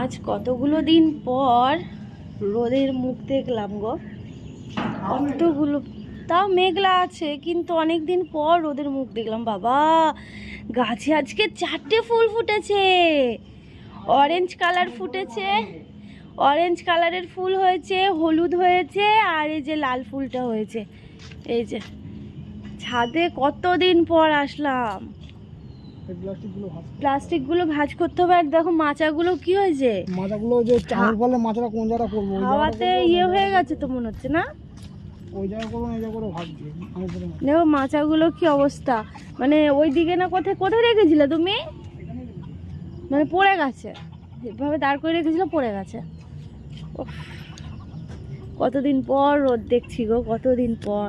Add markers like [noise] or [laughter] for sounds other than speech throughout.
আজ কতগুলো দিন পর রোদের মুখ দেখলাম গো। কতগুলো তাও মেঘলা আছে, কিন্তু অনেক দিন পর রোদের মুখ দেখলাম, বাবা। গাছে আজকে চারটে ফুল ফুটেছে। অরেঞ্জ কালার ফুটেছে অরেঞ্জ কালারের ফুল হয়েছে, হলুদ হয়েছে, আর এই যে লাল ফুলটা হয়েছে। এই যে, ছাদে কতদিন পর আসলাম? প্লাস্টিকগুলো ভাজ ভাঁজ করতে হবে আর দেখো মাচাগুলো কি হয়েছে? মাথাগুলো যে ফলে মাথাটা কোন জায়গা করব? হাওয়াতে ইয়ে হয়ে গেছে তো মনে হচ্ছে না? ওই জায়গা করব না জায়গা করে ভাবছি আমি বলে না। দেখো মাচাগুলো কি অবস্থা। মানে ওই দিকে না কোথায় কোথায় রেখেছিলে তুমি? মানে পড়ে গেছে। যেভাবে দাঁড় করে রেখেছিল পড়ে গেছে। কতদিন পর রোদ দেখছি গো কতদিন পর।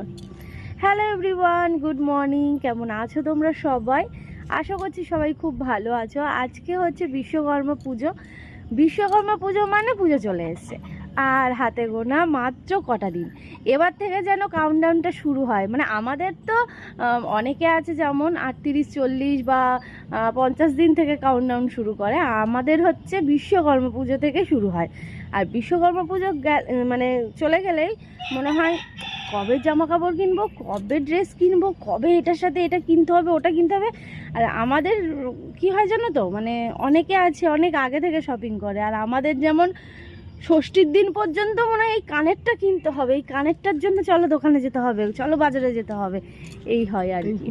হ্যালো এভরিওয়ান গুড মর্নিং কেমন আছো তোমরা সবাই? আশা করছি সবাই খুব ভালো আছো। আজকে হচ্ছে বিশ্বকর্মা পুজো। বিশ্বকর্মা পুজো মানে পুজো চলে এসছে। আর হাতে গোনা মাত্র কটা দিন। এবার থেকে যেন কাউন্টডাউনটা শুরু হয়। মানে আমাদের তো অনেকে আছে যেমন আটত্রিশ, চল্লিশ বা পঞ্চাশ দিন থেকে কাউন্টডাউন শুরু করে। আমাদের হচ্ছে বিশ্বকর্মা পুজো থেকে শুরু হয়। আর বিশ্বকর্মা পুজো মানে চলে গেলেই মনে হয় কবে জামা কাপড় কিনবো কবে ড্রেস কিনবো কবে এটার সাথে এটা কিনতে হবে ওটা কিনতে হবে। আর আমাদের কি হয় জানো তো মানে অনেকে আছে অনেক আগে থেকে শপিং করে আর আমাদের যেমন ষষ্ঠীর দিন পর্যন্ত মনে হয় এই কানেরটা কিনতে হবে এই কানেরটার জন্য চলো দোকানে যেতে হবে চলো বাজারে যেতে হবে এই হয় আর কি।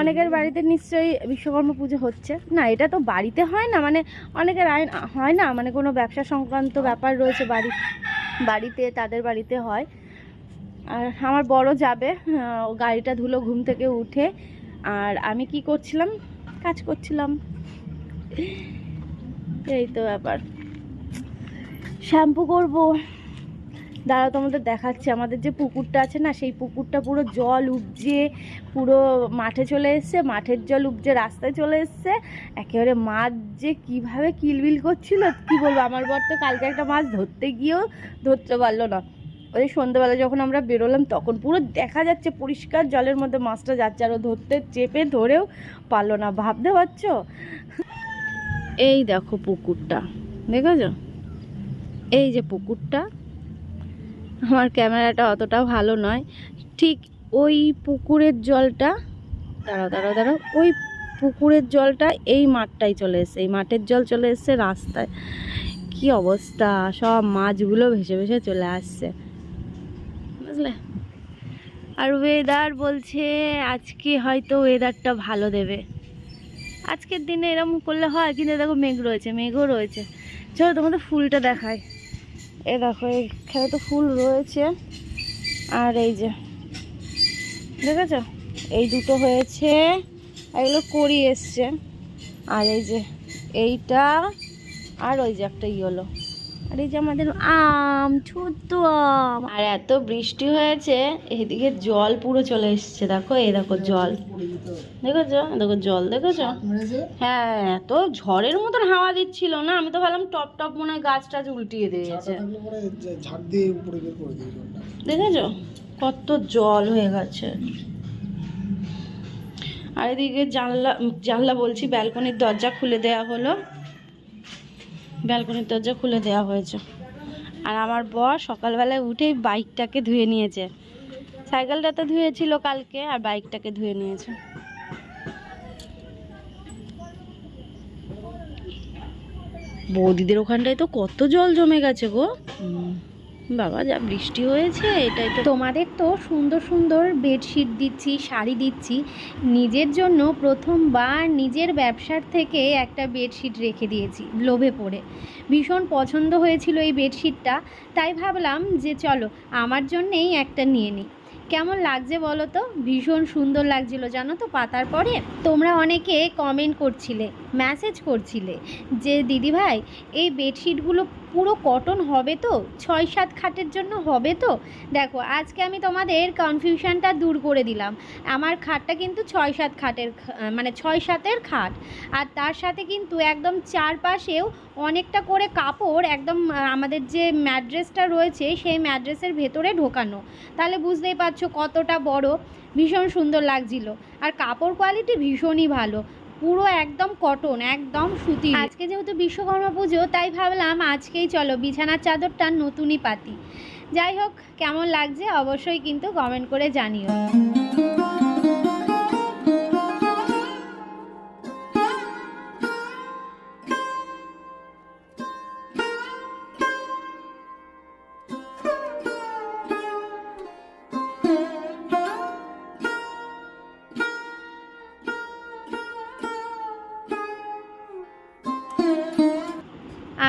অনেকের বাড়িতে নিশ্চয়ই বিশ্বকর্মা পুজো হচ্ছে। না এটা তো বাড়িতে হয় না মানে অনেকের আইন হয় না মানে কোনো ব্যবসা সংক্রান্ত ব্যাপার রয়েছে বাড়ি বাড়িতে তাদের বাড়িতে হয়। আর আমার বড় যাবে গাড়িটা ধুলো ঘুম থেকে উঠে। আর আমি কি করছিলাম? কাজ করছিলাম। এই তো ব্যাপার। শ্যাম্পু করব। দাঁড়াও, তোমাদের দেখাচ্ছি। আমাদের যে পুকুরটা আছে না, সেই পুকুরটা পুরো জল উপজে, পুরো মাঠে চলে এসছে। মাঠের জল উপজে রাস্তায় চলে এসছে। একেবারে মাছ যে কীভাবে কিলবিল করছিল, কি বলব? আমার বর তো কালকে একটা মাছ ধরতে গিয়েও ধরতে পারল না। ওই সন্ধ্যেবেলা যখন আমরা বেরোলাম, তখন পুরো দেখা যাচ্ছে পরিষ্কার জলের মধ্যে মাছটা যাচ্ছে আরও ধরতে চেপে ধরেও পারল না। ভাবতে পারছ? এই দেখো পুকুরটা, দেখেছ? এই যে পুকুরটা, আমার ক্যামেরাটা অতটা ভালো নয়। ঠিক ওই পুকুরের জলটা, দাঁড়াও দাঁড়াও দাঁড়াও, ওই পুকুরের জলটা এই মাঠটাই চলে এসছে। এই মাঠের জল চলে এসছে রাস্তায়। কি অবস্থা? সব মাছগুলো ভেসে ভেসে চলে আসছে। বুঝলে? আর ওয়েদার বলছে আজকে হয়তো ওয়েদারটা ভালো দেবে। আজকের দিনে এরকম করলে হয়, কিন্তু দেখো মেঘ রয়েছে, মেঘও রয়েছে। চলো তোমাদের ফুলটা দেখায় এ দেখো, এখানে তো ফুল রয়েছে। আর এই যে, দেখেছ? এই দুটো হয়েছে এগুলো করি এসছে। আর এই যে, এইটা, আর ওই যে একটা ইয়েলো আর এই যে আমাদের আম ছোট্ট আম। আর এত বৃষ্টি হয়েছে এদিকে জল পুরো চলে এসছে দেখো এই দেখো জল। দেখেছ? দেখো জল দেখেছ? হ্যাঁ এত ঝড়ের মতন হাওয়া দিচ্ছিল না আমি তো ভাবলাম টপ টপ মনে হয় গাছ টাছ উল্টিয়ে দিয়েছে দিয়ে দিয়ে দেখেছ? কত জল হয়ে গেছে। আর এদিকে জানলা জানলা বলছি ব্যালকনির দরজা খুলে দেওয়া হলো। ব্যালকনির দরজা খুলে দেওয়া হয়েছে। আর আমার বর সকালবেলায় উঠেই বাইকটাকে ধুয়ে নিয়েছে। সাইকেলটা তো ধুয়েছিল কালকে, আর বাইকটাকে ধুয়ে নিয়েছে। বৌদিদের ওখানটায় তো কত জল জমে গেছে গো। বাবা, যা বৃষ্টি হয়েছে, এটাই তো তোমাদের তো সুন্দর সুন্দর বেডশিট দিচ্ছি, শাড়ি দিচ্ছি। নিজের জন্য প্রথমবার নিজের ব্যবসার থেকে একটা বেডশিট রেখে দিয়েছি, লোভে পড়ে। ভীষণ পছন্দ হয়েছিল এই বেডশিটটা, তাই ভাবলাম যে চলো, আমার জন্যেই একটা নিয়ে নিই। কেমন লাগছে বলো তো? ভীষণ সুন্দর লাগছিল, জানো তো, পাতার পরে। তোমরা অনেকে কমেন্ট করছিলে মেসেজ করছিলে যে, দিদিভাই, এই বেডশিটগুলো পুরো কটন হবে তো? ছয় সাত খাটের জন্য হবে তো? দেখো, আজকে আমি তোমাদের কনফিউশনটা দূর করে দিলাম। আমার খাটটা কিন্তু ছয় সাত খাটের মানে ছয় সাতের খাট। আর তার সাথে কিন্তু একদম চারপাশেও অনেকটা করে কাপড় একদম আমাদের যে ম্যাড্রেসটা রয়েছে, সেই ম্যাড্রেসের ভেতরে ঢোকানো। তাহলে বুঝতেই পারছ কতটা বড়, ভীষণ সুন্দর লাগছিল। আর কাপড় কোয়ালিটি ভীষণই ভালো। পুরো একদম কটন, একদম সুতি আজকে যেহেতু বিশ্বকর্মা পুজো, তাই ভাবলাম আজকেই চলো বিছানার চাদরটা নতুনই পাতি। যাই হোক, কেমন লাগছে অবশ্যই কিন্তু কমেন্ট করে জানিও।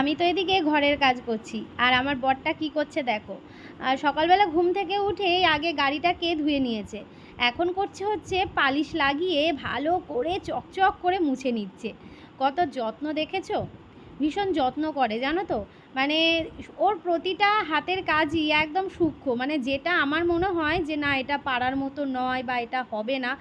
আমি তো এদিকে ঘরের কাজ করছি। আর আমার বরটা কি করছে দেখো। আর সকালবেলা ঘুম থেকে উঠেই আগে গাড়িটাকে ধুয়ে নিয়েছে। এখন করছে হচ্ছে পালিশ লাগিয়ে ভালো করে চকচক করে মুছে নিচ্ছে। কত যত্ন দেখেছ? ভীষণ যত্ন করে, জানো তো? মানে ওর প্রতিটা হাতের কাজই একদম সূক্ষ্ম। মানে যেটা আমার মনে হয় যে, না, এটা পারার মতো নয় বা এটা হবে না।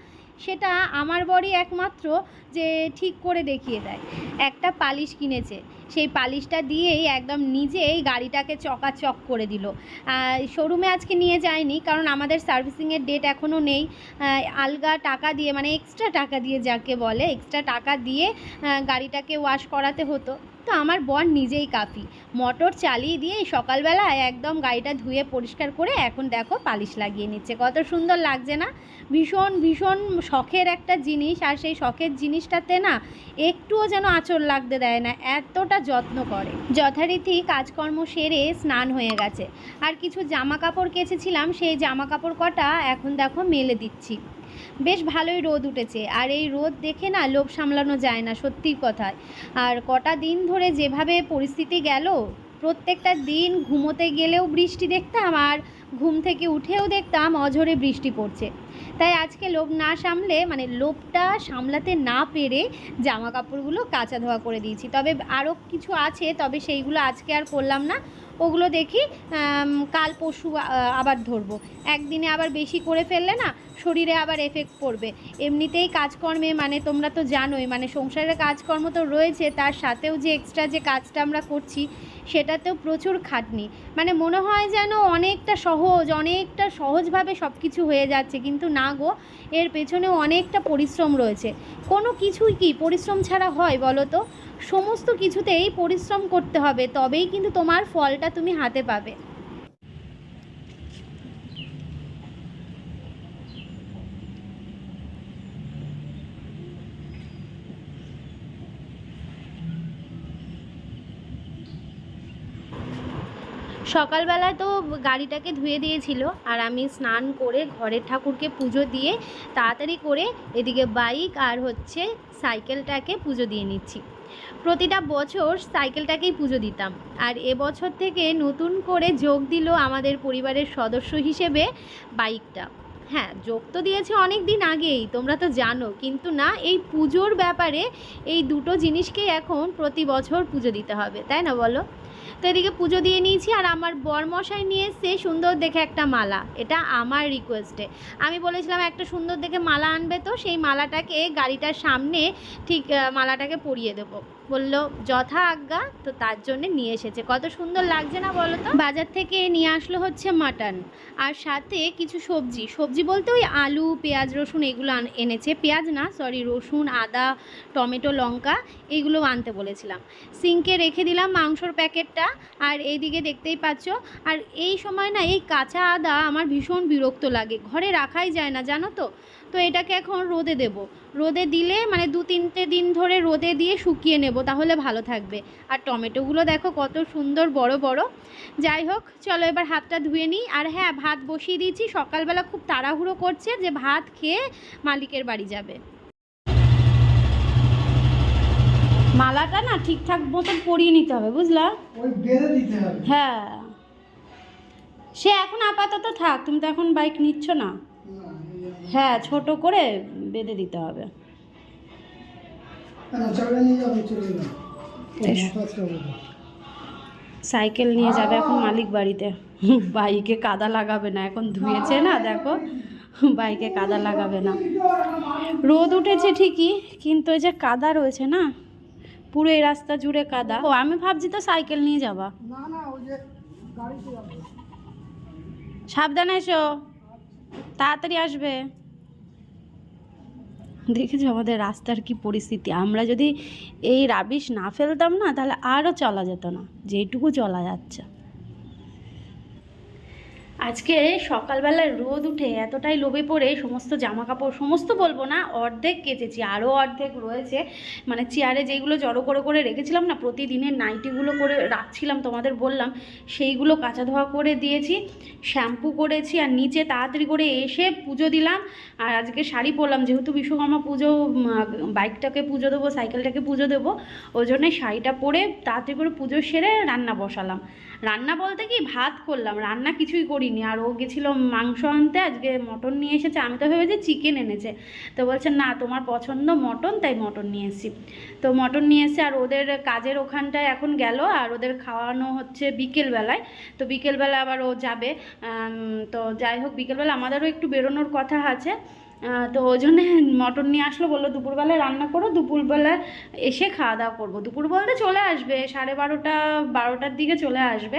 সেটা আমার বরই একমাত্র যে ঠিক করে দেখিয়ে দেয়। একটা পালিশ কিনেছে। সেই পালিশটা দিয়েই একদম নিজেই গাড়িটাকে চকাচক করে দিল। শোরুমে আজকে নিয়ে যায়নি কারণ আমাদের সার্ভিসিংয়ের ডেট এখনও নেই। আলগা টাকা দিয়ে মানে এক্সট্রা টাকা দিয়ে যাকে বলে, এক্সট্রা টাকা দিয়ে গাড়িটাকে ওয়াশ করাতে হতো। তো আমার বর নিজেই কাফি। মোটর চালিয়ে দিয়ে এই সকালবেলা একদম গাড়িটা ধুয়ে পরিষ্কার করে এখন দেখো পালিশ লাগিয়ে নিচ্ছে। কত সুন্দর লাগছে না? ভীষণ ভীষণ শখের একটা জিনিস আর সেই শখের জিনিসটাতে না একটুও যেন আঁচড় লাগতে দেয় না, এতটা যত্ন করে। যথারীতি কাজকর্ম সেরে স্নান হয়ে গেছে। আর কিছু জামা কাপড় কেচেছিলাম, সেই জামা কাপড় কটা এখন দেখো মেলে দিচ্ছি। বেশ ভালোই রোদ উঠেছে। আর এই রোদ দেখে না লোভ সামলানো যায় না সত্যি কথায় আর কটা দিন ধরে যেভাবে পরিস্থিতি গেল, প্রত্যেকটা দিন ঘুমোতে গেলেও বৃষ্টি দেখতাম আর ঘুম থেকে উঠেও দেখতাম অঝরে বৃষ্টি পড়ছে। তাই আজকে লোভ না সামলে মানে লোভটা সামলাতে না পেরে জামা কাপড়গুলো কাচা ধোয়া করে দিয়েছি। তবে আরও কিছু আছে, তবে সেইগুলো আজকে আর করলাম না। ওগুলো দেখি কাল পরশু আবার ধরবো। একদিনে আবার বেশি করে ফেললে না, শরীরে আবার এফেক্ট পড়বে। এমনিতেই কাজকর্মে মানে তোমরা তো জানোই মানে সংসারের কাজকর্ম তো রয়েছে, তার সাথেও যে এক্সট্রা যে কাজটা আমরা করছি সেটাতেও প্রচুর খাটনি। মানে মনে হয় যেন অনেকটা সহজ, অনেকটা সহজভাবে সব কিছু হয়ে যাচ্ছে। কিন্তু না গো, এর পেছনেও অনেকটা পরিশ্রম রয়েছে। কোনো কিছুই কি পরিশ্রম ছাড়া হয় বলো তো? সমস্ত কিছুতেই পরিশ্রম করতে হবে, তবেই কিন্তু তোমার ফলটা তুমি হাতে পাবে। সকালবেলায় তো গাড়িটাকে ধুয়ে দিয়েছিল আর আমি স্নান করে ঘরের ঠাকুরকে পুজো দিয়ে তাড়াতাড়ি করে এদিকে বাইক আর হচ্ছে সাইকেলটাকে পুজো দিয়ে নিচ্ছি। প্রতিটা বছর সাইকেলটাকেই পুজো দিতাম। আর এবছর থেকে নতুন করে যোগ দিল আমাদের পরিবারের সদস্য হিসেবে বাইকটা। হ্যাঁ যোগ তো দিয়েছে অনেক দিন আগেই, তোমরা তো জানো। কিন্তু না, এই পুজোর ব্যাপারে এই দুটো জিনিসকেই এখন প্রতি বছর পুজো দিতে হবে, তাই না বলো? তো এদিকে পুজো দিয়ে নিয়েছি আর আমার বরমশাই নিয়ে এসছে সুন্দর দেখে একটা মালা। এটা আমার রিকোয়েস্টে আমি বলেছিলাম, একটা সুন্দর দেখে মালা আনবে তো, সেই মালাটাকে গাড়িটার সামনে ঠিক মালাটাকে পরিয়ে দেবো। বলল, যথা আজ্ঞা, তো তার জন্য নিয়ে এসেছে। কত সুন্দর লাগছে না বলো তো? বাজার থেকে নিয়ে আসলো হচ্ছে মাটন। আর সাথে কিছু সবজি। সবজি বলতে ওই আলু, পেঁয়াজ, রসুন এগুলো এনেছে। পেঁয়াজ না সরি রসুন, আদা, টমেটো, লঙ্কা এইগুলো আনতে বলেছিলাম। সিঙ্কে রেখে দিলাম মাংসর প্যাকেটটা। আর এইদিকে দেখতেই পাচ্ছ, আর এই সময় না এই কাঁচা আদা আমার ভীষণ বিরক্ত লাগে। ঘরে রাখাই যায় না, জানো তো? তো এটাকে এখন রোদে দেব। রোদে দিলে মানে দু তিনটে দিন ধরে রোদে দিয়ে শুকিয়ে নেব তাহলে ভালো থাকবে। আর টমেটোগুলো দেখো কত সুন্দর বড় বড়। যাই হোক চলো এবার হাতটা ধুয়ে নিই। আর হ্যাঁ ভাত বসিয়ে দিয়েছি সকালবেলা খুব তাড়াহুড়ো করছে যে ভাত খেয়ে মালিকের বাড়ি যাবে। মালাটা না ঠিকঠাক মতন পরিয়ে নিতে হবে বুঝলা? ওই বেঁধে দিতে হবে। হ্যাঁ। সে এখন আপাতত থাক তুমি তো এখন বাইক নিচ্ছ না। হ্যাঁ ছোট করে বেঁধে দিতে হবে। সাইকেল নিয়ে যাবে এখন মালিক বাড়িতে। বাইকে কাদা লাগাবে না এখন ধুয়েছে না দেখো। বাইকে কাদা লাগাবে না। রোদ উঠেছে ঠিকই কিন্তু ওই যে কাদা রয়েছে না পুরো এই রাস্তা জুড়ে কাদা। ও আমি ভাবছি তো সাইকেল নিয়ে যাবা। না না ওই যে গাড়িতে যাবে। সাবধানে এসো। তাড়াতাড়ি আসবে। দেখেছ আমাদের রাস্তার কি পরিস্থিতি? আমরা যদি এই রাবিশ না ফেলতাম না, তাহলে আরও চলা যেত না। যেটুকু চলা যাচ্ছে। আজকে সকালবেলা রোদ উঠে এতটাই লোভে পড়ে সমস্ত জামা কাপড় সমস্ত বলব না, অর্ধেক কেচেছি আরও অর্ধেক রয়েছে। মানে চেয়ারে যেগুলো জড়ো করে করে রেখেছিলাম না, প্রতিদিনের নাইটিগুলো করে রাখছিলাম তোমাদের বললাম, সেইগুলো কাঁচা ধোয়া করে দিয়েছি, শ্যাম্পু করেছি আর নিচে তাড়াতাড়ি করে এসে পুজো দিলাম। আর আজকে শাড়ি পরলাম, যেহেতু বিশ্বকর্মা পুজো বাইকটাকে পুজো দেবো, সাইকেলটাকে পুজো দেবো, ওই জন্যে শাড়িটা পরে তাড়াতাড়ি করে পুজো সেরে রান্না বসালাম। রান্না বলতে কি ভাত করলাম, রান্না কিছুই করিনি। আর ও গেছিল মাংস আনতে, আজকে মটন নিয়ে এসেছে। আমি তো ভেবেছি চিকেন এনেছে। তো বলছে, না, তোমার পছন্দ মটন, তাই মটন নিয়ে এসেছি। তো মটন নিয়ে এসে আর ওদের কাজের ওখানটায় এখন গেল। আর ওদের খাওয়ানো হচ্ছে বিকেলবেলায়। তো বিকেলবেলা আবার ও যাবে। তো যাই হোক, বিকেলবেলা আমাদেরও একটু বেরোনোর কথা আছে। তো ওই জন্যে মটন নিয়ে আসলো, বলল দুপুরবেলা রান্না করো দুপুরবেলা এসে খাওয়া দাওয়া করব। দুপুর বলতে চলে আসবে, সাড়ে বারোটা, বারোটার দিকে চলে আসবে।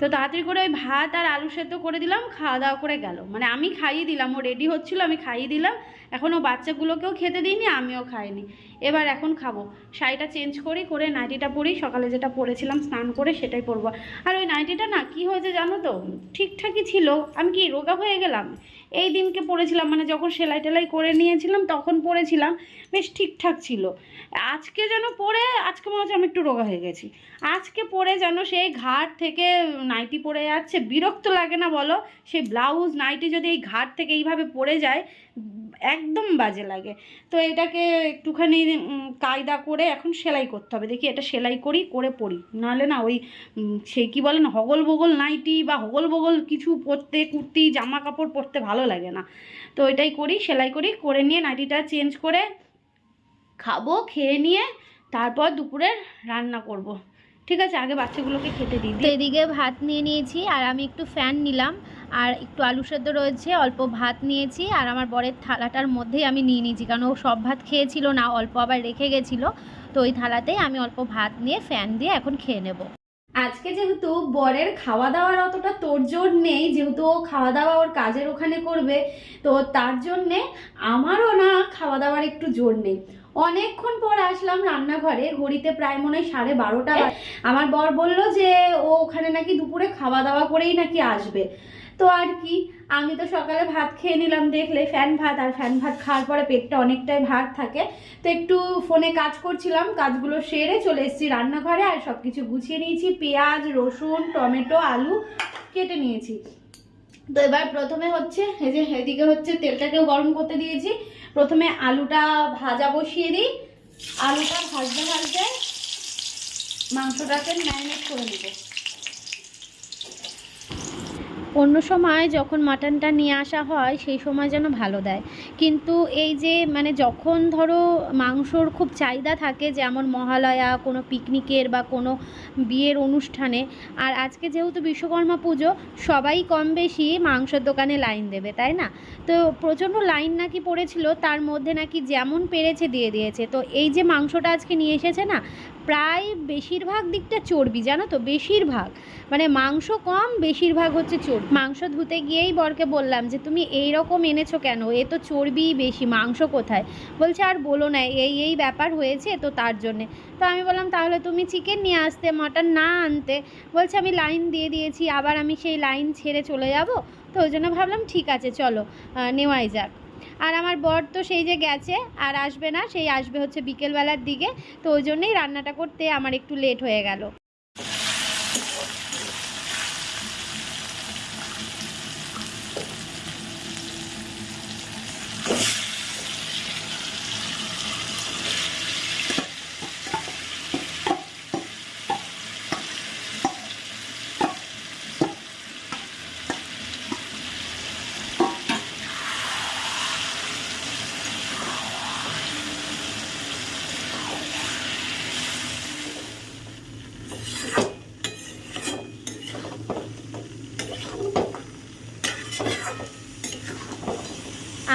তো তাড়াতাড়ি করে ওই ভাত আর আলু সেদ্ধ করে দিলাম, খাওয়া দাওয়া করে গেল। মানে আমি খাইয়ে দিলাম, ও রেডি হচ্ছিল, আমি খাইয়ে দিলাম। এখন ও বাচ্চাগুলোকেও খেতে দিইনি, আমিও খাইনি। এবার এখন খাব। শাড়িটা চেঞ্জ করি, করে নাইটিটা পরি সকালে যেটা পরেছিলাম, স্নান করে সেটাই পরবো। আর ওই নাইটিটা না, কি হয়েছে জানো তো? ঠিকঠাকই ছিল, আমি কি রোগা হয়ে গেলাম? এই দিনকে পরেছিলাম মানে যখন সেলাই টেলাই করে নিয়েছিলাম, তখন পরেছিলাম, বেশ ঠিকঠাক ছিল। আজকে যেন পরে, আজকে মনে হচ্ছে আমি একটু রোগা হয়ে গেছি। আজকে পরে যেন সেই ঘাট থেকে নাইটি পরে যাচ্ছে, বিরক্ত লাগে না বলো? সেই ব্লাউজ নাইটি যদি এই ঘাট থেকে এইভাবে পরে যায়, একদম বাজে লাগে। তো এটাকে একটুখানি কায়দা করে এখন সেলাই করতে হবে। দেখি এটা সেলাই করি, করে পরি নাহলে না ওই সেই কী বলেন হগল বগল নাইটি বা হগল বগল কিছু পরতে, কুর্তি জামা কাপড় পরতে ভালো লাগে না। তো এটাই করি, সেলাই করি, করে নিয়ে নাইটিটা চেঞ্জ করে খাব, খেয়ে নিয়ে তারপর দুপুরে রান্না করব। ঠিক আছে? আগে বাচ্চাগুলোকে খেতে দিই। এদিকে ভাত নিয়ে নিয়েছি, আর আমি একটু ফ্যান নিলাম। আর একটু আলু সেদ্ধ রয়েছে, অল্প ভাত নিয়েছি, আর আমার বরের থালাটার মধ্যেই আমি নিয়ে নিয়েছি, কারণ ও সব ভাত খেয়েছিল না, অল্প আবার রেখে গেছিল। তো ওই থালাতেই আমি অল্প ভাত নিয়ে ফ্যান দিয়ে এখন খেয়ে নেব। আজকে যেহেতু বরের খাওয়া দাওয়ার অতটা তোড়জোড় নেই, যেহেতু ও খাওয়া দাওয়া ওর কাজের ওখানে করবে, তো তার জন্যে আমারও না খাওয়া দাওয়ার একটু জোর নেই। অনেকক্ষণ পর আসলাম রান্নাঘরে, ঘড়িতে প্রায় মনে হয় সাড়ে বারোটা আমার বর বলল যে, ও ওখানে নাকি দুপুরে খাওয়া দাওয়া করেই নাকি আসবে। তো আর কি, আমি তো সকালে ভাত খেয়ে নিলাম দেখলে ফ্যান ভাত, আর ফ্যান ভাত খাওয়ার পরে পেটটা অনেকটাই ভার থাকে। তো একটু ফোনে কাজ করছিলাম, কাজগুলো সেরে চলে এসেছি রান্নাঘরে, আর সব কিছু গুছিয়ে নিয়েছি, পেঁয়াজ, রসুন, টমেটো, আলু কেটে নিয়েছি। তো এবার প্রথমে হচ্ছে, এই যে এদিকে হচ্ছে তেলটাকেও গরম করতে দিয়েছি। প্রথমে আলুটা ভাজা বসিয়ে দিই। আলুটা ভাজতে ভাজতে মাংসটাকে ম্যারিনেট করে নেব। অন্য সময় যখন মাটনটা নিয়ে আসা হয়, সেই সময় যেন ভালো দেয়। কিন্তু এই যে মানে যখন ধরো মাংসর খুব চাহিদা থাকে, যেমন মহালয়া, কোনো পিকনিকের বা কোনো বিয়ের অনুষ্ঠানে, আর আজকে যেহেতু বিশ্বকর্মা পুজো, সবাই কম বেশি মাংসের দোকানে লাইন দেবে, তাই না? তো প্রচণ্ড লাইন নাকি পড়েছিল, তার মধ্যে নাকি যেমন পেরেছে দিয়ে দিয়েছে। তো এই যে মাংসটা আজকে নিয়ে এসেছে না প্রায় বেশিরভাগ দিকটা চর্বি, জানো তো? বেশিরভাগ। মানে মাংস কম, বেশিরভাগ হচ্ছে চর্বি। মাংস ধুতে গিয়েই বরকে বললাম যে, তুমি এই রকম এনেছো কেন? এ তো চর্বিই বেশি, মাংস কোথায়? বলছে, আর বলো না, এই এই ব্যাপার হয়েছে তো তার জন্যে। তো আমি বললাম, তাহলে তুমি চিকেন নিয়ে আসতে, মাটন না আনতে? বলছে, আমি লাইন দিয়ে দিয়েছি, আবার আমি সেই লাইন ছেড়ে চলে যাব? তো ওই জন্য ভাবলাম, ঠিক আছে, চলো নেওয়াই যাক। আর আমার বর তো সেই যে গেছে আর আসবে না, সেই আসবে হচ্ছে বিকেলবেলার দিকে, তো ওই জন্যই রান্নাটা করতে আমার একটু লেট হয়ে গেল।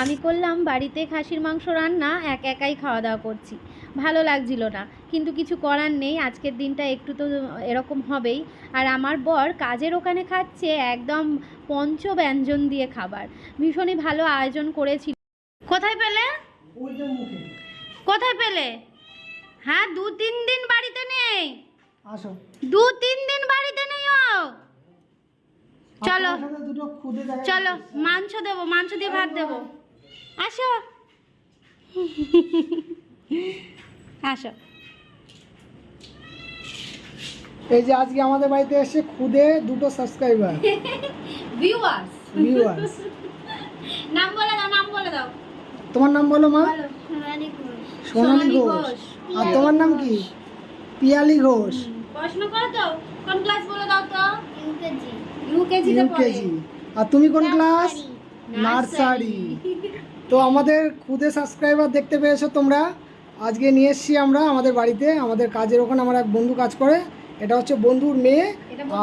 আমি করলাম বাড়িতে খাসির মাংস রান্না এক একাই খাওয়া দাওয়া করছি। ভালো লাগছিল না। কিন্তু কিছু করার নেই আজকের দিনটা একটু তো এরকম হবেই। আর আমার বর কাজের ওখানে খাচ্ছে একদম পঞ্চ ব্যঞ্জন দিয়ে খাবার। ভীষণই ভালো আয়োজন করেছিল। কোথায় পেলে? কোথায় পেলে? হ্যাঁ দু তিন দিন বাড়িতে নেই। আসো। দু তিন দিন বাড়িতে নেই ও। চলো। চলো মাংস দেবো মাংস দিয়ে ভাত দেবো। আসো। আসো। এই যে আজকে আমাদের বাড়িতে এসে খুদে দুটো সাবস্ক্রাইবার ভিউয়ার্স ভিউয়ার্স নাম বলে দাও নাম বলে দাও। তোমার নাম বলো মা। সোনালি সোনালী ঘোষ। আর তোমার নাম কি? পিয়ালি ঘোষ। পড়াশোনা করো তো। কোন ক্লাস বলে দাও তো? ইউকেজি ইউকেজি তে পড়ে। ইউকেজি আর তুমি কোন ক্লাস নার্সারি। তো আমাদের খুদে সাবস্ক্রাইবার দেখতে পেয়েছ তোমরা। আজকে নিয়ে এসেছি আমরা আমাদের বাড়িতে আমাদের কাজের ওখানে আমার এক বন্ধু কাজ করে। এটা হচ্ছে বন্ধুর মেয়ে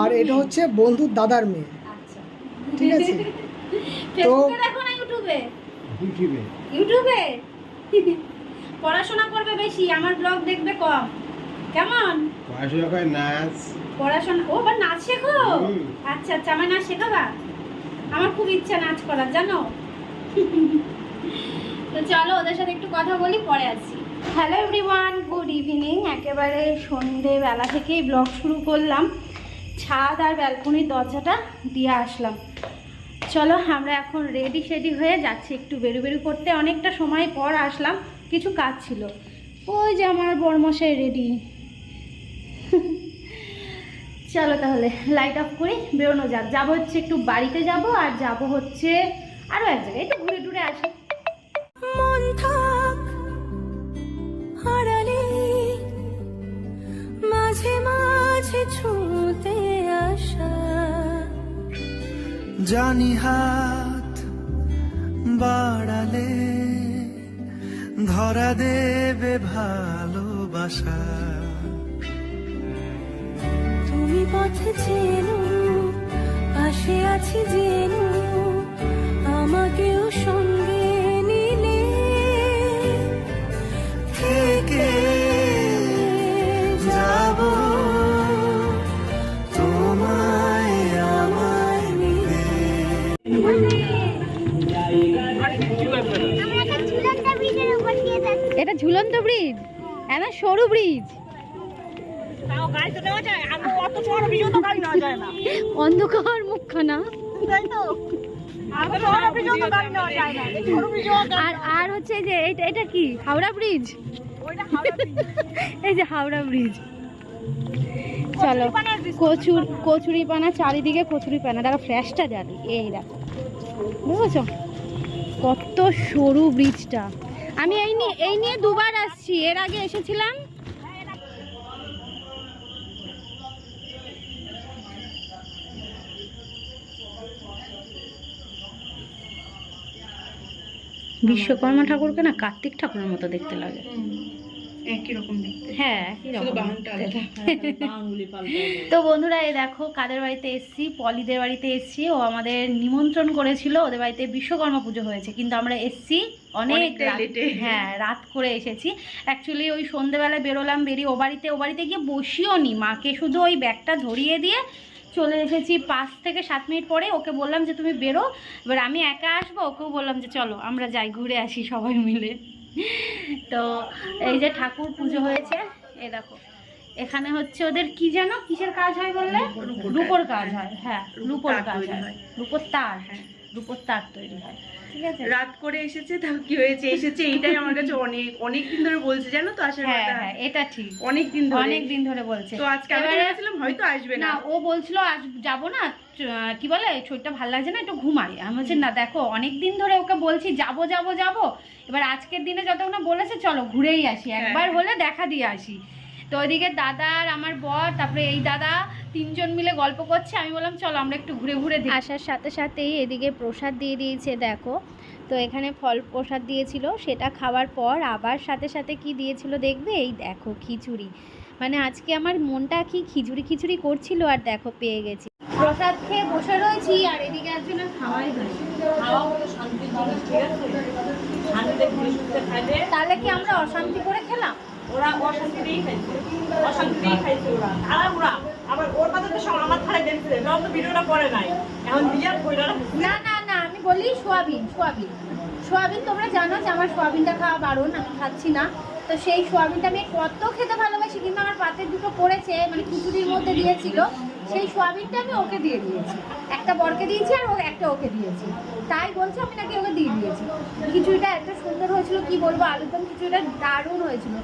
আর এটা হচ্ছে বন্ধুর দাদার মেয়ে। আচ্ছা। ঠিক আছে? [laughs] না ইউটিউবে ইউটিউবে ইউটিউবে পড়াশোনা করবে বেশি আমার ব্লগ দেখবে কম। কেমন? পড়াশোনা করে নাচ। পড়াশোনা ও বা নাচ শেখো? আচ্ছা আচ্ছা আমার নাচ শেখাবা? আমার খুব ইচ্ছা নাচ করার জানো? [laughs] তো চলো ওদের সাথে একটু কথা বলি, পরে আসি হ্যালো এভরিওয়ান গুড ইভিনিং একেবারে সন্ধেবেলা থেকেই ব্লগ শুরু করলাম। ছাদ আর ব্যালকনির দরজাটা দিয়ে আসলাম। চলো আমরা এখন রেডি সেডি হয়ে যাচ্ছি একটু বেরু বেরু করতে। অনেকটা সময় পর আসলাম, কিছু কাজ ছিল। ওই যে আমার বরমশাই রেডি চলো তাহলে লাইট অফ করি, বেরোনো যাক। যাব হচ্ছে একটু বাড়িতে যাব আর যাব হচ্ছে আরও এক জায়গায়। একটু ঘুরে টুরে আসি। মন থাক হারালে মাঝে মাঝে ছুঁতে আসা। জানি হাত বাড়ালে ধরা দেবে ভালোবাসা। তুমি পথে চেনো পাশে আছি জেনো আমাকেও সঙ্গে এটা ঝুলন্ত ব্রিজ এমন সরু ব্রিজ। অন্ধকার মুখখানা। আর আর হচ্ছে যে এটা এটা কি? হাওড়া ব্রিজ? এই যে হাওড়া ব্রিজ। চলো কচুর কচুরি পানা চারিদিকে কচুরি পানা দেখো ফ্ল্যাশটা জানি। এই দেখো। বুঝেছ? কত সরু ব্রিজটা। আমি এই নিয়ে এই নিয়ে দুবার আসছি। এর আগে এসেছিলাম। বিশ্বকর্মা ঠাকুরকে না কার্তিক ঠাকুরের মতো দেখতে লাগে। হ্যাঁ একই রকম তো বন্ধুরা এই দেখো কাদের বাড়িতে এসছি? পলিদের বাড়িতে এসছি। ও আমাদের নিমন্ত্রণ করেছিল ওদের বাড়িতে বিশ্বকর্মা পুজো হয়েছে। কিন্তু আমরা এসছি অনেক হ্যাঁ রাত করে এসেছি। অ্যাকচুয়ালি ওই সন্ধেবেলায় বেরোলাম বেরিয়ে ও বাড়িতে ও বাড়িতে গিয়ে বসিও নি। মাকে শুধু ওই ব্যাগটা ধরিয়ে দিয়ে চলে এসেছি পাঁচ থেকে সাত মিনিট পরে। ওকে বললাম যে তুমি বেরো। এবার আমি একা আসব? ওকেও বললাম যে চলো আমরা যাই ঘুরে আসি সবাই মিলে। তো এই যে ঠাকুর পুজো হয়েছে এ দেখো। এখানে হচ্ছে ওদের কি যেন? কিসের কাজ হয় বললে? রূপোর কাজ। হয় হ্যাঁ রূপোর কাজ হয়। রূপোর তার রূপোর তার তৈরি হয়। ঠিক আছে? রাত করে এসেছে তাও কি হয়েছে? এসেছে এইটাই আমার কাছে অনেক অনেক দিন ধরে বলছে জানো তো আসার হ্যাঁ হ্যাঁ এটা ঠিক। অনেক দিন ধরে। অনেক দিন ধরে বলছে। তো আজকে আমি ভেবেছিলাম হয়তো আসবে না। ও বলছিল আজ যাব না। কি বলে শরীরটা ভালো লাগছে না একটু ঘুমাই। আমি বলছি না দেখো অনেক দিন ধরে ওকে বলছি যাব যাব যাব। এবার আজকের দিনে যতক্ষণ না বলেছে চলো ঘুরেই আসি। একবার হলে দেখা দিয়ে আসি। তো ওইদিকে দাদা আর আমার বর তারপরে এই দাদা তিনজন মিলে গল্প করছে। আমি বললাম চলো আমরা একটু ঘুরে ঘুরে দেখি। আসার সাথে সাথেই এদিকে প্রসাদ দিয়ে দিয়েছে দেখো। তো এখানে ফল প্রসাদ দিয়েছিল সেটা খাওয়ার পর আবার সাথে সাথে কি দিয়েছিল দেখবে? এই দেখো খিচুড়ি। মানে আজকে আমার মনটা কি খিচুড়ি খিচুড়ি করছিল আর দেখো পেয়ে গেছি। প্রসাদ খেয়ে বসে রয়েছি আর এদিকে একজনের খাওয়াই তাহলে কি আমরা অশান্তি করে খেলাম? ওরা অশান্তিতেই খাইছে। অশান্তিতেই খাইছে ওরা। আর ওরা, আবার ওর কথা তো সব আমার থালায় দেখছে ওরা তো ভিডিওটা করে নাই। এখন বিয়ার কইরা না না না, আমি বলি সোয়াবিন সোয়াবিন। সোয়াবিন তোমরা জানো যে আমার সোয়াবিনটা খাওয়া বারণ আমি খাচ্ছি না। তো সেই সোয়াবিনটা আমি কত খেতে ভালোবাসি কিন্তু আমার পাতে দুটো পড়েছে মানে খিচুড়ির মধ্যে দিয়েছিল, সেই সোয়াবিনটা আমি ওকে দিয়ে দিয়েছি। একটা বরকে দিয়েছি আর ও একটা ওকে দিয়েছি। তাই বলছে আমি নাকি ওকে দিয়ে দিয়েছি। খিচুড়িটা এত সুন্দর হয়েছিল, কি বলব? আলুদম খিচুড়িটা দারুণ হয়েছিল।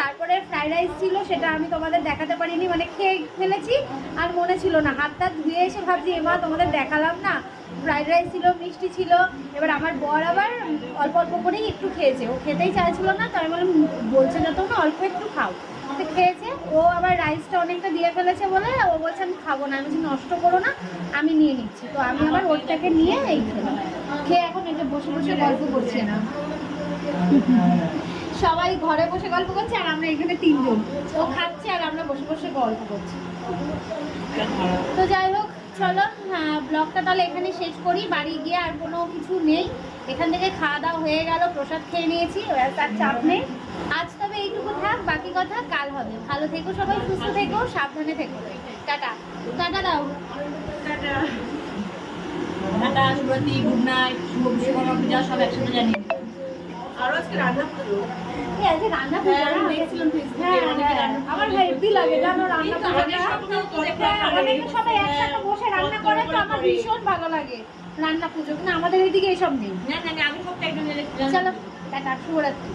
তারপরে ফ্রাইড রাইস ছিল, সেটা আমি তোমাদের দেখাতে পারিনি মানে খেয়ে ফেলেছি, আর মনে ছিল না। হাত টাত ধুয়ে এসে ভাবছি এমা তোমাদের দেখালাম না? ফ্রাইড রাইস ছিল, মিষ্টি ছিল, এবার আমার বর আবার অল্প অল্প করেই একটু খেয়েছে। ও খেতেই চাইছিল না, তো আমি বললাম, বলছে না তোমরা অল্প একটু খাও। তো খেয়েছে, ও আবার রাইসটা অনেকটা দিয়ে ফেলেছে বলে ও বলছে, আমি খাব না। আমি নষ্ট করো না, আমি নিয়ে নিচ্ছি। তো আমি আবার ওরটাকে নিয়ে এই খেয়ে এখন এটা বসে বসে গল্প করছি না সবাই ঘরে বসে গল্প করছে আর আমরা এখানে তিনজন। ও খাচ্ছে আর আমরা বসে বসে গল্প করছি। তো যাই হোক, চলো ব্লগটা তাহলে এখানে শেষ করি। বাড়ি গিয়ে আর কোনো কিছু নেই। এখান থেকে খাওয়া দাওয়া হয়ে গেল, প্রসাদ খেয়ে নিয়েছি তার চাপ নেই। আজ তবে এইটুকু থাক, বাকি কথা কাল হবে। ভালো থেকো সবাই, সুস্থ থেকো, সাবধানে থেকো। টাটা। টাটা দাও। টাটা। টাটা, শুভরাত্রি, গুড নাইট, শুভ বিশ্বকর্মা পূজা, সব একসাথে জানিয়ে। আরও আজকে রান্না হ্যাঁ, হ্যাঁ, হ্যাঁ। ভীষণ ভালো লাগে রান্না পুজো কিন্তু আমাদের এইদিকে এসব নেই। না না আমি চলো শুভরাত্রি।